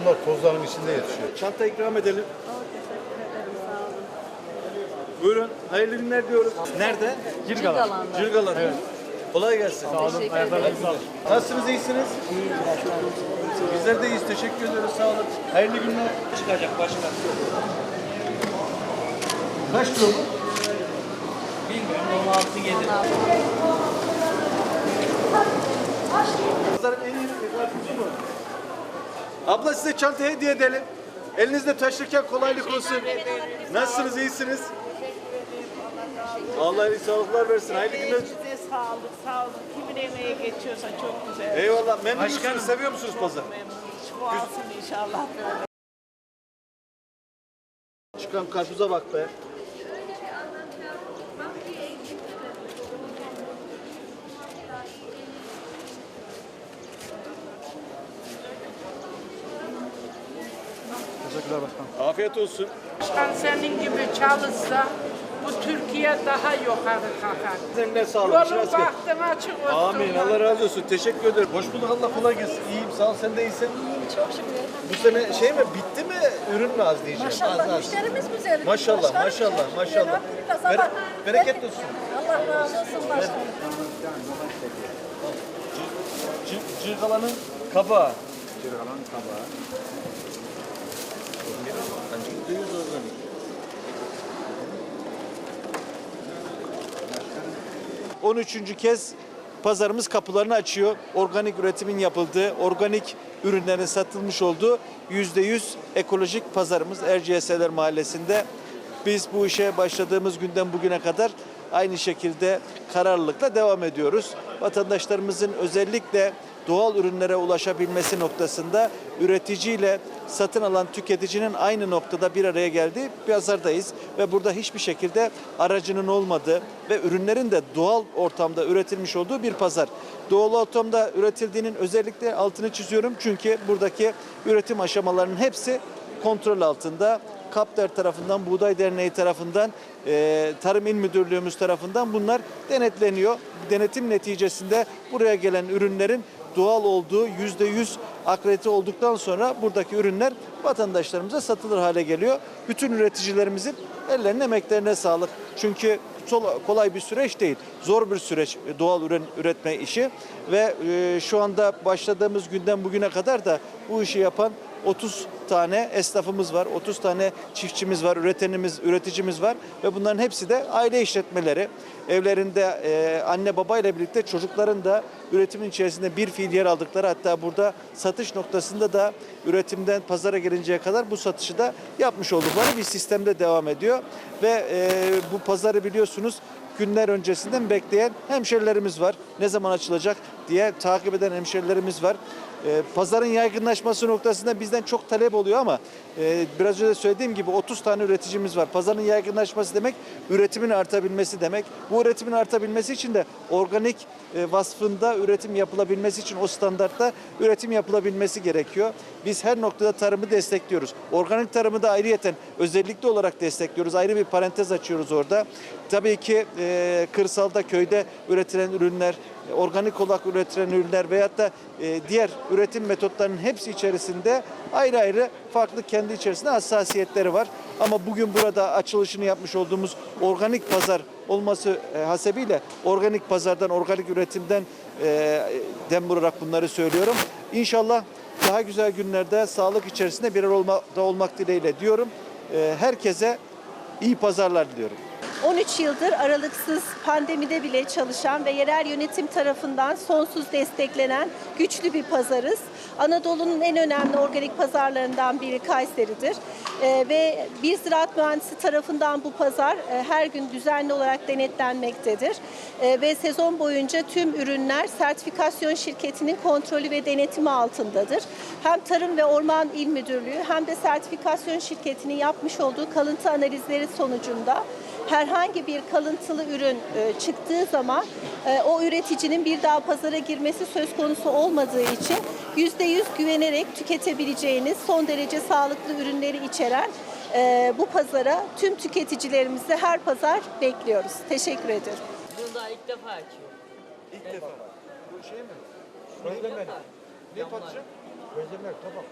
Bunlar tozların içinde yetişiyor. Çanta ikram edelim. Buyurun. Hayırlı günler diyoruz. Nerede? Cirgalan'da. Cirgalan. Evet. Kolay gelsin. Sağ olun. Nasılsınız? iyisiniz? Bizler de iyiyiz. Teşekkür ediyoruz. Sağ olun. Hayırlı günler. Çıkacak başka. Kaç kilo bu? Bilmiyorum. 16 7. Pazarın en iyi karpuzu mu? Abla size çanta hediye edelim. Elinizde taşırken kolaylık olsun. Nasılsınız? iyisiniz? Allah iyi sağlıklar versin. Hayırlı günler. Size sağlık, sağ olun. Kimin emeğe geçiyorsa çok güzel. Eyvallah. Memnun musunuz? Seviyor musunuz pazar? Şu alsın inşallah böyle. Çıkan karpuza bak be. Teşekkürler başkanım. Afiyet olsun. Başkan senin gibi çalışsa bu Türkiye daha yukarı kalkar. Seninle sağlık. Yolun gelsin. bahtın açık olsun. Amin. Allah razı olsun. Teşekkür ederim. Hoş bulduk. Allah kolay gelsin. İyiyim. Sağ ol. Sen de iyisin. Çok şükür. Bu sene şey mi? Bitti mi? Ürün mü az diyeceğim? Az Maşallah az. müşterimiz güzel. Maşallah. Başkanım, Maşallah. Maşallah. Bere- bereketli olsun. Allah razı olsun başkanım. Cı- Cırgalanın kabağı. Cirgalan kabağı. Duyuyoruz oradan. On üçüncü kez pazarımız kapılarını açıyor. Organik üretimin yapıldığı, organik ürünlerin satılmış olduğu %100 ekolojik pazarımız Erciyesler Mahallesi'nde. Biz bu işe başladığımız günden bugüne kadar aynı şekilde kararlılıkla devam ediyoruz. Vatandaşlarımızın özellikle doğal ürünlere ulaşabilmesi noktasında üreticiyle satın alan tüketicinin aynı noktada bir araya geldiği pazardayız ve burada hiçbir şekilde aracının olmadığı ve ürünlerin de doğal ortamda üretilmiş olduğu bir pazar. Doğal ortamda üretildiğinin özellikle altını çiziyorum çünkü buradaki üretim aşamalarının hepsi kontrol altında. Kapter tarafından, Buğday Derneği tarafından, e, Tarım İl Müdürlüğümüz tarafından bunlar denetleniyor. Denetim neticesinde buraya gelen ürünlerin doğal olduğu yüzde yüz akredite olduktan sonra buradaki ürünler vatandaşlarımıza satılır hale geliyor. Bütün üreticilerimizin ellerine emeklerine sağlık. Çünkü kolay bir süreç değil. Zor bir süreç e, doğal ürün üretme işi ve e, şu anda başladığımız günden bugüne kadar da bu işi yapan 30 tane esnafımız var, 30 tane çiftçimiz var, üretenimiz, üreticimiz var ve bunların hepsi de aile işletmeleri. Evlerinde e, anne baba ile birlikte çocukların da üretimin içerisinde bir fiil yer aldıkları hatta burada satış noktasında da üretimden pazara gelinceye kadar bu satışı da yapmış oldukları bir sistemde devam ediyor. Ve e, bu pazarı biliyorsunuz günler öncesinden bekleyen hemşerilerimiz var. Ne zaman açılacak diye takip eden hemşerilerimiz var. Ee, pazarın yaygınlaşması noktasında bizden çok talep oluyor ama e, biraz önce söylediğim gibi 30 tane üreticimiz var. Pazarın yaygınlaşması demek üretimin artabilmesi demek. Bu üretimin artabilmesi için de organik e, vasfında üretim yapılabilmesi için o standartta üretim yapılabilmesi gerekiyor. Biz her noktada tarımı destekliyoruz. Organik tarımı da ayrıyeten özellikle olarak destekliyoruz. Ayrı bir parantez açıyoruz orada. Tabii ki e, kırsalda, köyde üretilen ürünler, organik olarak üretilen ürünler veyahut da e, diğer üretim metotlarının hepsi içerisinde ayrı ayrı farklı kendi içerisinde hassasiyetleri var. Ama bugün burada açılışını yapmış olduğumuz organik pazar olması e, hasebiyle organik pazardan, organik üretimden e, dem vurarak bunları söylüyorum. İnşallah daha güzel günlerde sağlık içerisinde bir arada olmak dileğiyle diyorum. E, herkese iyi pazarlar diliyorum. 13 yıldır aralıksız pandemide bile çalışan ve yerel yönetim tarafından sonsuz desteklenen güçlü bir pazarız. Anadolu'nun en önemli organik pazarlarından biri Kayseri'dir. Ee, ve bir ziraat mühendisi tarafından bu pazar e, her gün düzenli olarak denetlenmektedir. Ee, ve sezon boyunca tüm ürünler sertifikasyon şirketinin kontrolü ve denetimi altındadır. Hem Tarım ve Orman İl Müdürlüğü hem de sertifikasyon şirketinin yapmış olduğu kalıntı analizleri sonucunda herhangi bir kalıntılı ürün e, çıktığı zaman e, o üreticinin bir daha pazara girmesi söz konusu olmadığı için %100 güvenerek tüketebileceğiniz son derece sağlıklı ürünleri içeren e, bu pazara tüm tüketicilerimizi her pazar bekliyoruz. Teşekkür ederim. Bunu daha ilk defa açıyor. İlk defa. Bu şey mi? Gözleme. Ne patlıcan? Gözlemek tabak.